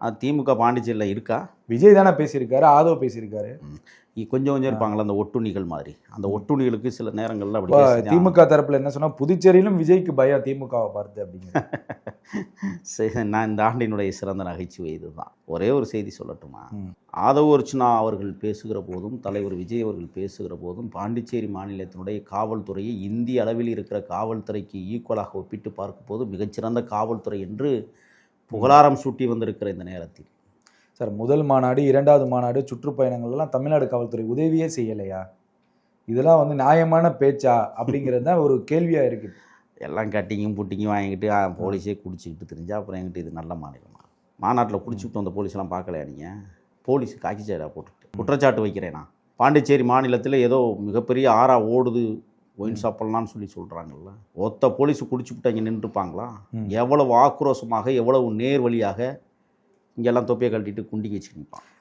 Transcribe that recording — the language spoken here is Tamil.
அது திமுக பாண்டிச்சேரியில் இருக்கா? விஜய் தானே பேசியிருக்காரு ஆதவ் பேசியிருக்காரு. இ- கொஞ்சம் கொஞ்சம் இருப்பாங்களா அந்த ஒட்டுண்ணிகள் மாதிரி. அந்த ஒட்டுண்ணிகளுக்கு சில நேரங்களில் அப்படி திமுக தரப்புல என்ன சொன்னா புதுச்சேரியிலும் விஜய்க்கு பயம் திமுகவை பார்த்து அப்படிங்கிற சரி, நான் இந்த ஆண்டினுடைய சிறந்த நகைச்சுவை இதுதான். ஒரே ஒரு செய்தி சொல்லட்டுமா. ஆதவ அர்ச்சுனா அவர்கள் பேசுகிற போதும் தலைவர் விஜய் அவர்கள் பேசுகிற போதும் பாண்டிச்சேரி மாநிலத்தினுடைய காவல்துறையை இந்திய அளவில் இருக்கிற காவல்துறைக்கு ஈக்குவலாக ஒப்பிட்டு பார்க்கும்போது மிகச்சிறந்த காவல்துறை என்று புகழாரம் சூட்டி வந்திருக்கிற இந்த நேரத்தில். சார் முதல் மாநாடு இரண்டாவது மாநாடு சுற்றுப்பயணங்கள் எல்லாம் தமிழ்நாடு காவல்துறை உதவியே செய்யலையா? இதெல்லாம் வந்து நியாயமான பேச்சா? அப்படிங்கிறது தான் ஒரு கேள்வியா இருக்கு. எல்லாம் கட்டிங்கும் புட்டிங்கும் வாங்கிக்கிட்டு போலீஸே குடிச்சிக்கிட்டு தெரிஞ்சா அப்புறம் எங்கிட்ட இது நல்ல மாநிலமா? மாநாட்டில் குடிச்சுட்டு வந்த போலீஸ்லாம் பார்க்கலையா நீங்கள் போலீஸ் காக்கி சேரா போட்டுட்டு குற்றச்சாட்டு வைக்கிறேன்? பாண்டிச்சேரி மாநிலத்தில் ஏதோ மிகப்பெரிய ஆறா ஓடுது ஒயின் சாப்பிட்லான்னு சொல்லி சொல்கிறாங்கல்ல ஒத்த போலீஸ் குடிச்சுட்டு இங்கே நின்றுப்பாங்களா. எவ்வளவு ஆக்ரோஷமாக எவ்வளவு நேர் வழியாக இங்கெல்லாம் தொப்பியை கழட்டிட்டு குண்டி வச்சு நிற்பான்